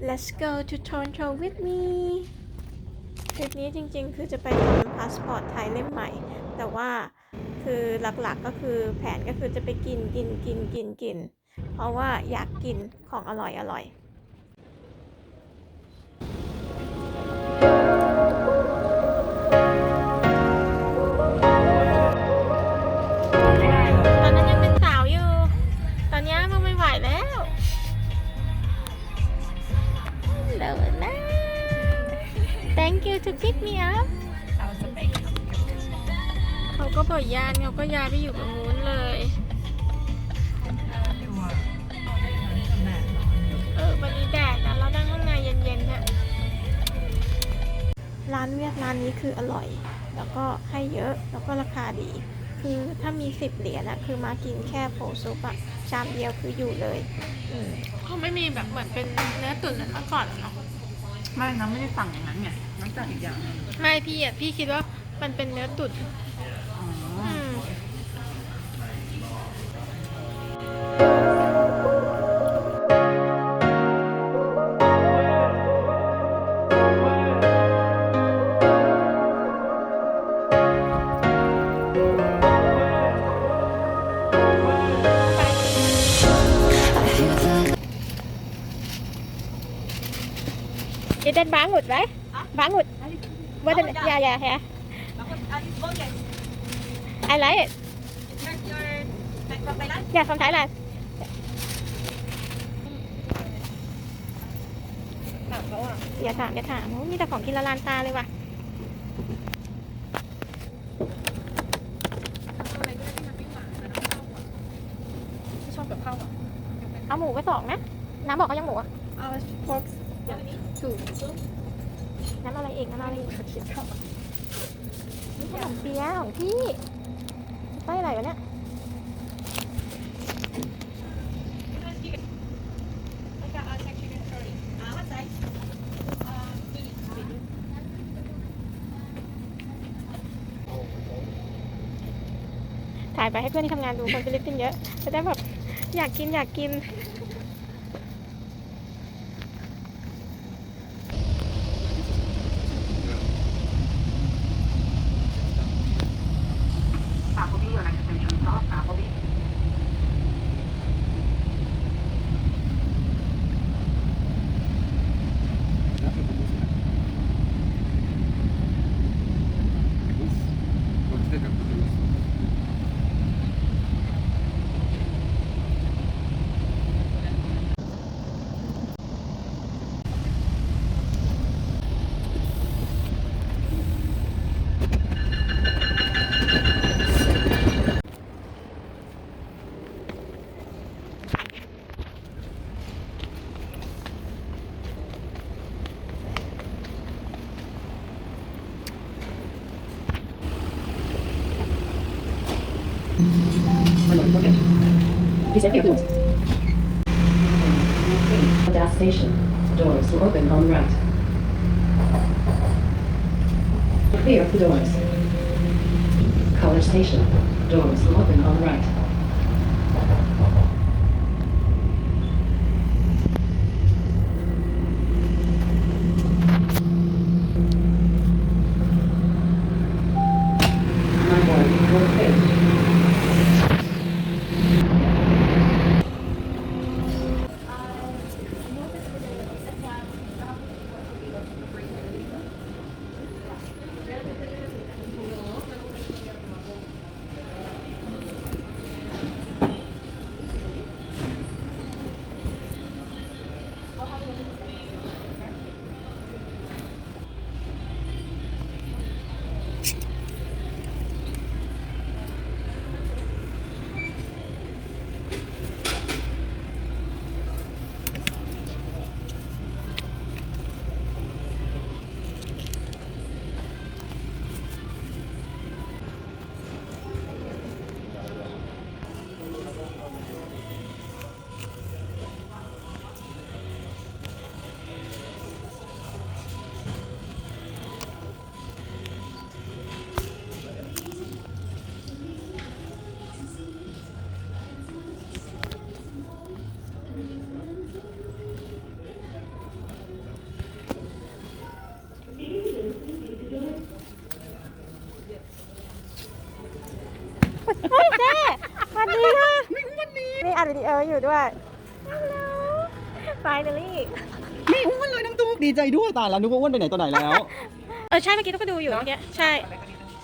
let's go to Toronto with me ทริปนี้จริงๆ คือจะไปทำพาสปอร์ตไทยเล่มใหม่ แต่ว่าคือหลักๆก็คือแผนก็คือจะไปกินกินกินกินกิน เพราะว่าอยากกินของอร่อยอร่อย เดินนะ Thank you to pick me up เขาก็บอกยานเขาก็ย้ายไปอยู่ตรงนู้นเลยเออวันนี้แดดนะเรานั่งข้างในเย็นๆเนี่ยร้านเวียดร้านนี้คืออร่อย แล้วก็ให้เยอะแล้วก็ราคาดี คือถ้ามีสิบเหรียญอะคือมากินแค่โผซุปอะ ชามเดียวคืออยู่เลยอืมเขาไม่มีแบบเหมือนเป็นเนื้อตุ๋นเหมือนเมื่อก่อนเนาะไม่นะไม่ได้สั่งอย่างนั้นไงน้ำจากอีกอย่างหนึ่งไม่พี่อะพี่คิดว่ามันเป็นเนื้อตุ๋น Is that bangut, right? Bangut. What is it? Yeah, yeah, yeah. I like it. Yeah, from Thailand. ถามเขาอะอย่าถามอย่าถามโอ้มีแต่ของกินละลานตาเลยว่ะไม่ชอบแบบข้าวอะเอาหมูไปสองนะ น้ำบอกเขายังหมูอะเอา pork ถูกน้ำอะไรเองน้ำอะไรอีกคิดข้าวนี่ขนมเปี๊ยะของพี่ไส้อะไรวะเนี่ยถ่ายไปให้เพื่อนที่ทำงานดูคนฟิลิปปินส์เยอะจะได้แบบอยากกินอยากกิน Your Das station. Doors will open on the right. Clear the doors. College station. Doors will open on the right. อลอยู่ด้วย Hello finally ไม่อ้วนเลยน้ำตุ๊กดีใจด้วยตายแล้วนึกว่าอ้วนไปไหนตัวไหนแล้ว เออใช่เมื่อกี้ตุ๊กก็ดูอยู่เมื่อกี้ใช่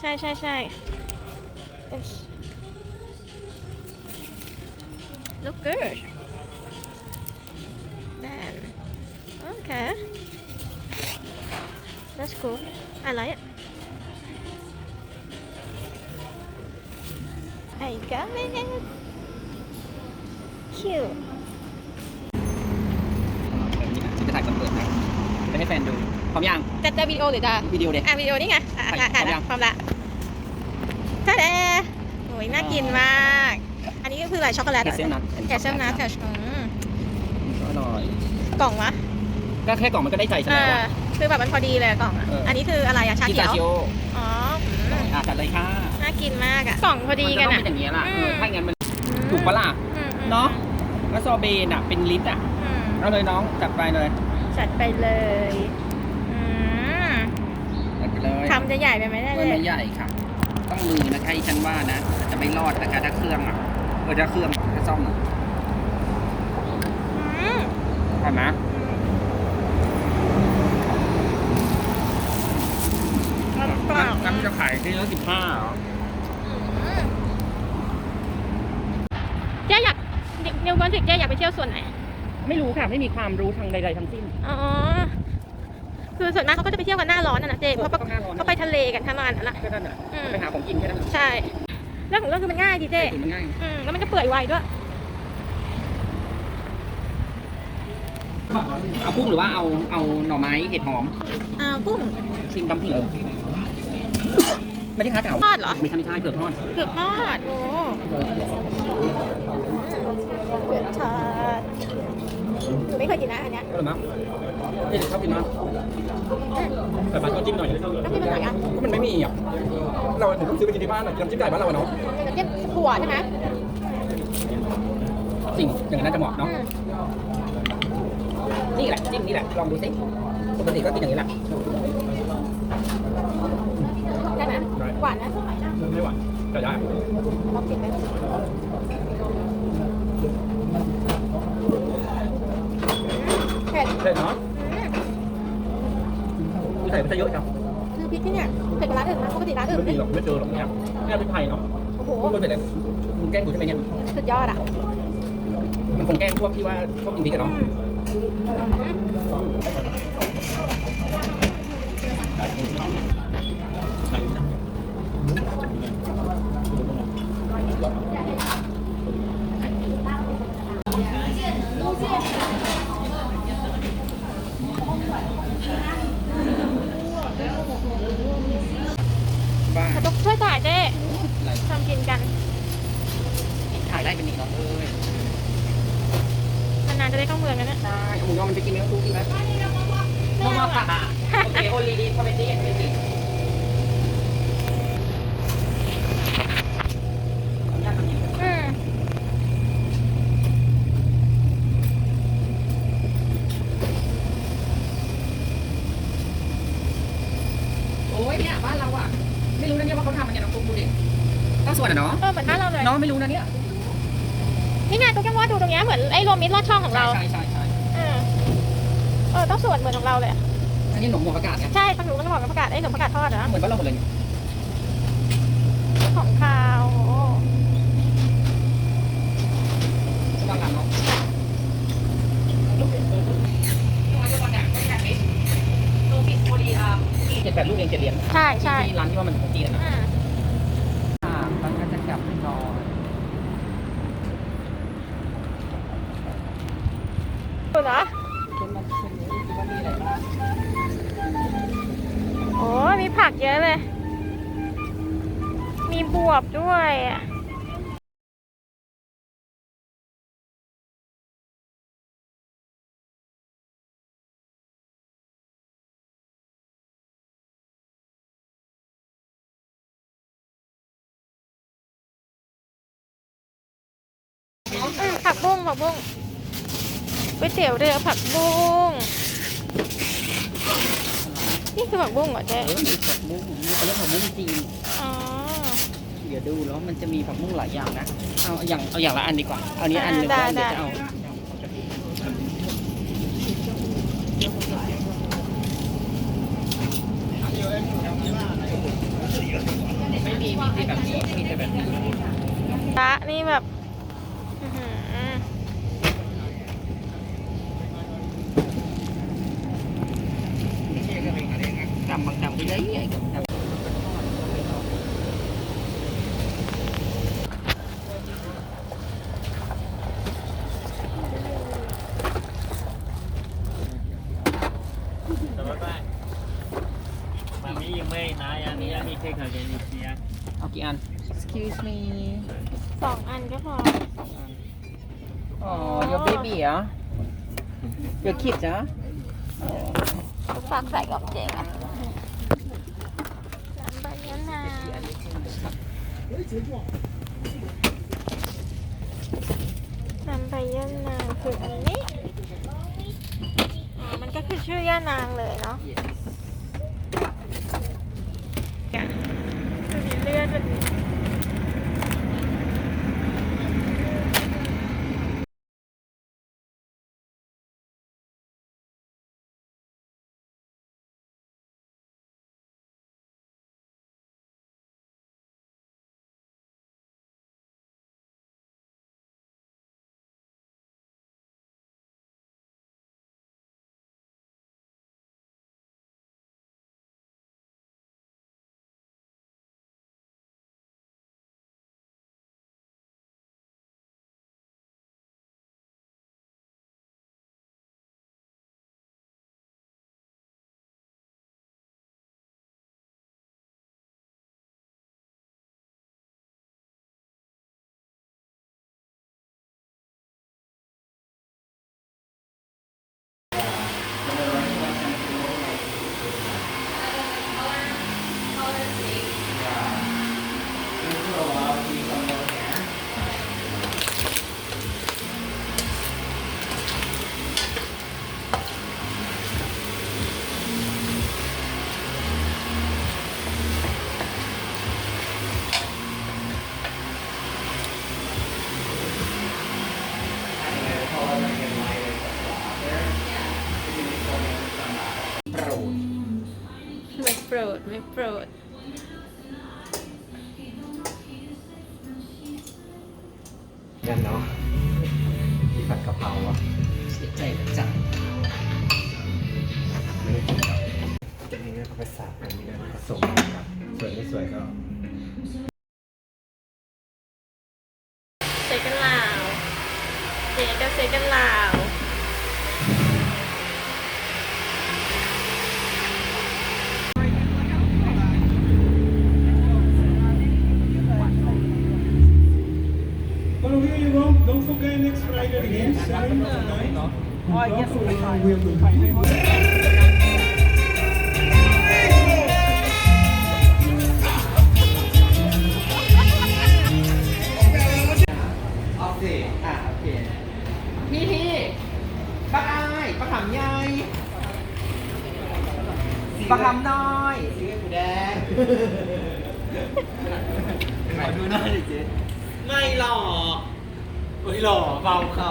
ใช่ใช่ใช่ Yes. look good man okay that's cool I like it I got it cute ฉันจะถ่ายคอนเสิร์ตนะไปให้แฟนดูพร้อมยังจะจะวิดีโอหรือจะวิดีโอเด็กอะวิดีโอนี่ไง อะอะพร้อะอมยัอะงพร้อมละท่าเดโอ้ยน่ากินมาก อันนี้ก็คืออะไรช็อกโกแลตแคสเซียมนัทแคสเซียมนัทแคชอืมอร่อย กล่องวะ ก็แค่กล่องมันก็ได้ใจใช่ไหเอมอวะ คือแบบมันพอดีเลยอะกล่องอะเอออั อันนี้คืออะไรอะชาพิเขีซยวซ่าชิโออ๋ออืมอะจัดเลยค่ะน่ากินมากอะกล่องพอดีมันกัก็นต้องอะ เป็นอย่างนี้ยล่ะอืมเออถ้าอย่างนั้นมันอืมถูกปะล่ะอืมอืม เนาะแล้วซอเบนอะ เป็นลิตรอะ อืมเอาเลยน้องจัดไปเลยจัดไปเลยอืมจัดไปเลยคำจะใหญ่ไปไหมเนี่ยมันไม่ใหญ่ค่ะ ต้องมือนะคะที่ฉันว่านะ จะไม่รอดนะคะถ้าเครื่องอะเออถ้าเครื่องถ้าซ่อมอะอืมเห็นไหมกรอบงั้นจะขายที่ละสิบห้าเหรอ เจ๊อยาก เดี๋ยววันถึงเจ๊อยากไปเที่ยวส่วนไหน ไม่รู้ค่ะ ไม่มีความรู้ทางใดๆทั้งสิ้น อ๋อ คือส่วนมากเขาก็จะไปเที่ยวกันหน้าร้อนนะนะเจ๊เพราะต้องหน้าร้อนเขาไปทะเลกันทั้งนั้นนั่นแหละแค่นั้นอะอืม ไปหาของกินแค่นั้นใช่ เรื่องของเรื่องคือมันง่ายดีเจ๊สูตรมันง่าย อืม แล้วมันก็เปื่อยไวด้วย เอากุ้งหรือว่าเอาเอาหน่อไม้เห็ดหอมอ่ากุ้ง ชิมตำเผือกไม่ได้ค้าเก่าทอดเหรอ ไม่ใช่ไม่ใช่เผือกทอดเผือกทอดโอ้ เผือกทอดหนูไม่เคยกินนะอันเนี้ยอร่อยมั้ยนี่ชอบกินมากแต่บ้านก็จิ้มหน่อยน้ำจิ้มมันไหนอะก็มันไม่มีอะเราถึงต้องซื้อไปกินที่บ้านหน่อยน้ำจิ้มไก่บ้านเราอะเนาะน้ำจิ้มถั่วใช่ไหมสิ่งอย่างนั้นน่าจะเหมาะอืเนาะมนี่แหละจิ้มนี่แหละลองดูสิปกติก็กินอย่างนี้แหละได้ไหมหวานนะไม่หวานแต่ได้ลองกินไหม เผ็ดเผ็ดเนาะอืมใส่ไปซะเยอะจังคือพริกที่เนี่ยเผ็ดกว่าร้านอื่นนะปกติร้านอื่นไม่มีหรอกไม่เจอหรอกเนี่ยเนี่ยพริกไทยเนาะโอ้โหพูดไปเลยมึงแกล้งกูใช่ไหมเนี่ยสุดยอดอะมันคงแกล้งพวกที่ว่าชอบกินพริกกันเนาะ บ้าขอต้องช่วยจ่ายเจ๊ทำกินกัน ถ่ายได้เป็นหนีเนาะเอ้ยนานๆจะได้เข้าเมืองกันนะได้หมูยอมันไปกินเนื้อคู่กินไหมโมมาค่ะโอเคโอลีดีคอมเมดี้คอมเมดี้ขออนุญาตทำอย่างนี้ อืม โอ้ยเนี่ยบ้านเราอะ ไม่รู้นะเนี่ยว่าเขาทำมันยังไงน้องตุ๊กดูดิต้องส่วนอะเนาะ เออเหมือนบ้านเราเลย น้องไม่รู้นะเนี่ย นี่ไงตุ๊กยังว่าดูตรงเนี้ยเหมือนไอ้โรวมมิตรลอดช่องของเราใช่ใช่ใช่เออเออต้องส่วนเหมือนของเราเลยอะอันนี้หนมหมวกอากาศไงใช่ฟังหนูก็จะบอกกับประกาศไอ้หนมประกาศทอดนะเหมือนบ้านเราหมดเลยเนี่ยของคาวโอ้บ้านเราเนาะเจ็ดแปดลูกเองเจ็ดเหรียญใช่ใช่ที่ร้านที่ว่ามันของจีนอะนะ อ่าอ่ามันก็จะกลับไปนอน ดูเหรอโอ้มีผักเยอะเลย มีบวบด้วยอะผักบุ้งผักบุ้ง ก๋วยเตี๋ยวเรือผักบุ้งนี่คือผักบุ้งเหรอเจ๊เออมีผักบุ้งมีเขาเรียกผักบุ้งจีนอ๋อมดี๋ยวดูแล้วมันจะมีผักบุ้งหลายอย่างนะเอาอย่างเอาอย่างละอันดีกว่าเอานี้อันหนึ่งได้แล้วเดี๋ยวได้จะเอาไม่มีมีแต่แบบนี้มีแต่แบบนี้ตะนี่แบบ อื้อหือ จำบางจำไปเลยไอ้กับ มามียังไม่นะยังนี้ยังมีเทคโนโลยีเสีย เอากี่อัน excuse me สองอันก็พอ อ๋อ your baby เหรอ your kid เหรอ ฝากใส่กับเจ๊อะน้ำใบยะ นางน้ำใบยะนางคืออันนี้อ๋อมันก็คือชื่อย่านางเลยเนาะเนี่ยดูดิเลือดมันไม่ กันเนาะที่ผัดกะเพราอะเสียใจจังไม่ได้กินกับอันนี้ก็ไปสับอันนี้ก็ผสมกับสวยไม่สวยก็ Oh, yes, Drop we around where we- เอาสิอะโอเคพี่พี่ปักอายปักหำใหญ่ปักหำน้อยสีกูแดงขอดูหน้าดิเจ๊ไม่หรอก เฮ้ยหล่อเบาเขา